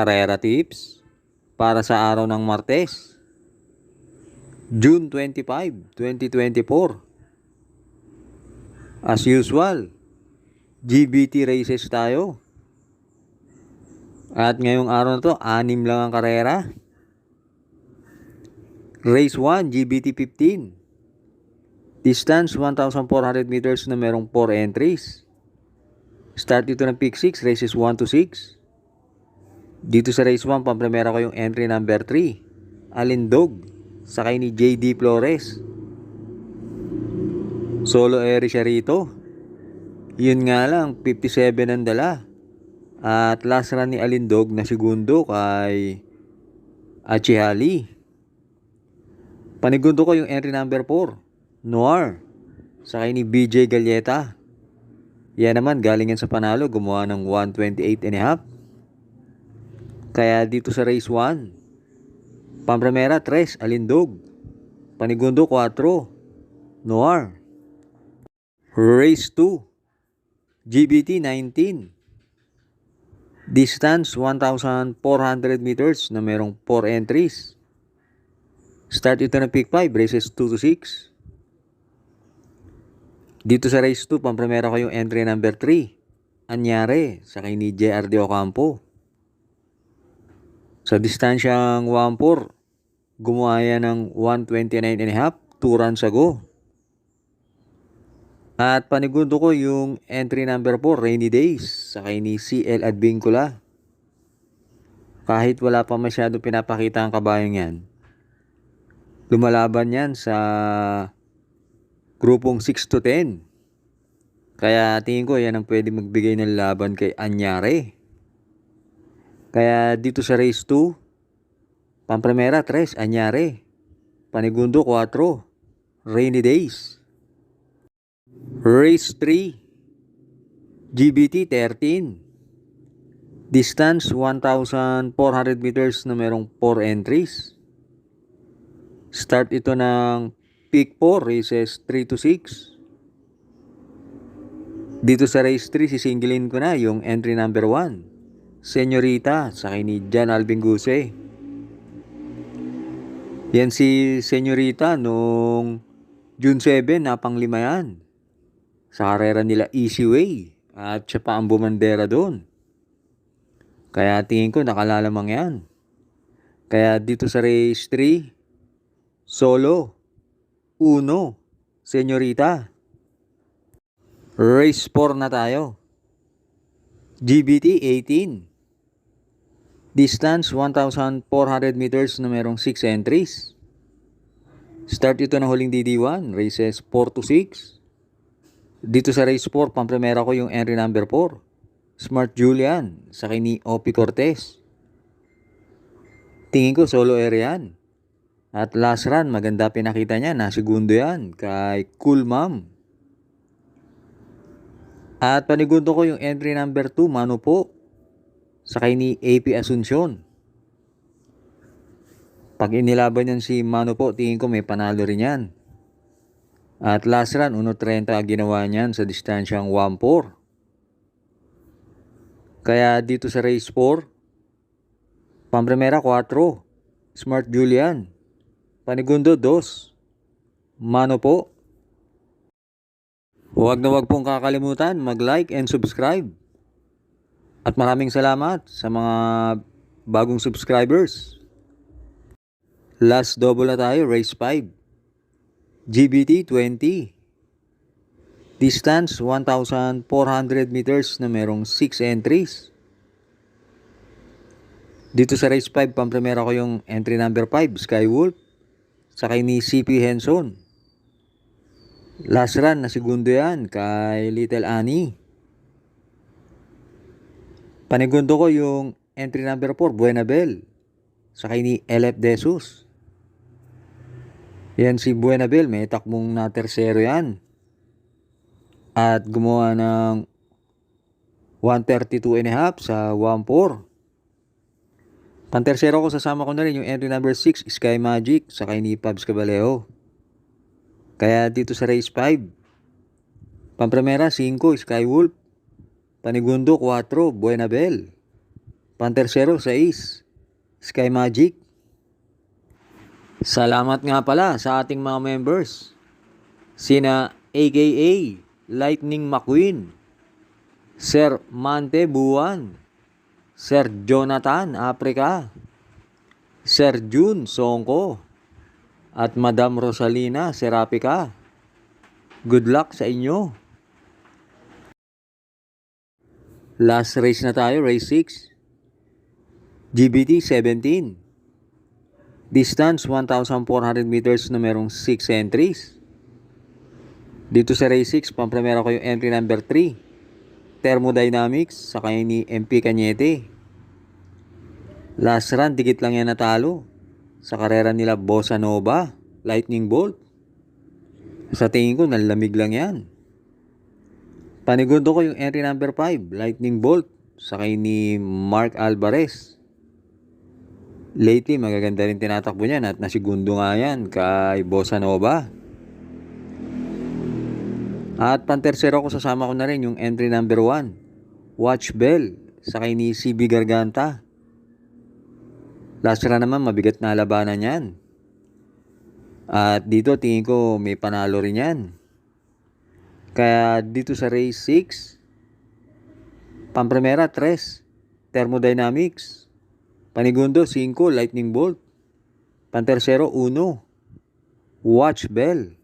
Karera tips para sa araw ng Martes, June 25, 2024. As usual, GBT races tayo. At ngayong araw na to, anim lang ang karera. Race 1, GBT 15. Distance 1,400 meters na merong 4 entries. Start dito ng pick 6, races 1 to 6. Dito sa race 1, pampremera ko yung entry number 3. Alindog. Sakay ni JD Flores. Solo airy siya rito. Yun nga lang, 57 ang dala. At last run ni Alindog na segundo kay Achihali. Panigundo ko yung entry number 4. Noir. Sakay ni BJ Galleta. Yan naman, galing yan sa panalo, gumawa ng 128 and a half. Kaya dito sa race 1, Pampremera 3, Alindog. Panigundo 4, Noir. Race 2, GBT 19. Distance 1,400 meters na merong 4 entries. Start ito ng pick 5, races 2 to 6. Dito sa race 2, pampremera ko yung entry number 3. Anyare, sa kay ni JR De Ocampo. Sa distansyang 1-4, gumawa yan ng 129 and a half, 2 runs ago. At panigundo ko yung entry number 4, Rainy Days, sa kay ni CL Advincula. Kahit wala pa masyado pinapakita ang kabayang yan, lumalaban yan sa grupong 6 to 10. Kaya tingin ko yan ang pwede magbigay ng laban kay Anyare. Kaya dito sa race 2, Pampremera 3, Anyare. Panigundo 4, Rainy Days. Race 3, GBT 13. Distance 1,400 meters na merong 4 entries. Start ito ng peak 4, races 3 to 6. Dito sa race 3, sisingilin ko na yung entry number 1. Senyorita, sa kay ni Jan Alvin Guse. Yan si Senyorita nung June 7, napanglima yan. Sa karera nila Easy Way. At siya pa ang bumandera doon. Kaya tingin ko nakalalamang yan. Kaya dito sa race 3, solo, uno, senyorita. Race 4 na tayo. GBT 18. Distance 1,400 meters na merong 6 entries. Start ito ng huling DD1, races 4 to 6. Dito sa race 4, pampremera ko yung entry number 4. Smart Julian, sa kay ni Opie Cortez. Tingin ko solo area yan. At last run, maganda pinakita niya na segundo yan kay Cool Mom. At panigundo ko yung entry number 2, Mano po, sa kay ni AP Asuncion. Pag inilaban yan si Mano po, tingin ko may panalo rin yan. At last run, 1.30 ginawa niyan sa distansyang 1.4. Kaya dito sa race 4, Pampremera 4, Smart Julian, Panigundo 2, Mano po. Huwag na huwag pong kakalimutan mag-like and subscribe. At maraming salamat sa mga bagong subscribers. Last double na tayo, race 5. GBT 20. Distance 1,400 meters na merong 6 entries. Dito sa race 5, pampremera ko yung entry number 5, Skywolf. Sakay ni CP Henson. Last run na segundo yan kay Little Annie. Panigundo ko yung entry number 4, Buenabel. Sakay ni LF Desus. Yan si Buenabel, may takbong na tersero yan. At gumawa ng 132 and a half sa 1-4. Pantersero ko sasama ko na rin yung entry number 6, Sky Magic, sa kay ni Pabs Caballeo. Kaya dito sa race 5, Pampremera 5, Skywolf. Panigundo 4, Buenabel. Pantersero, 6. Sky Magic. Salamat nga pala sa ating mga members. Sina AKA Lightning McQueen, Sir Mante Buwan, Sir Jonathan Africa, Sir June Songko, at Madam Rosalina Serapika. Good luck sa inyo. Last race na tayo, race 6. GBT 17. Distance 1,400 meters na merong 6 entries. Dito sa race 6, pampremera ko yung entry number 3. Thermodynamics sa kanya ni MP Cañete. Last run, dikit lang yan natalo. Sa karera nila Bossa Nova, Lightning Bolt. Sa tingin ko, nalamig lang yan. Panigundo ko yung entry number 5, Lightning Bolt, sa kay ni Mark Alvarez. Lately, magaganda rin tinatakbo niyan at nasigundo nga yan kay Bossa Nova. At pantersero ko sasama ko na rin yung entry number 1, Watch Bell, sa kay ni CB Garganta. Last run naman, mabigat na labanan yan. At dito, tingin ko may panalo rin yan. Kaya dito sa race 6, Pampremera 3, Thermodynamics, Panigundo 5, Lightning Bolt, Pantersero 1, Watch Bell,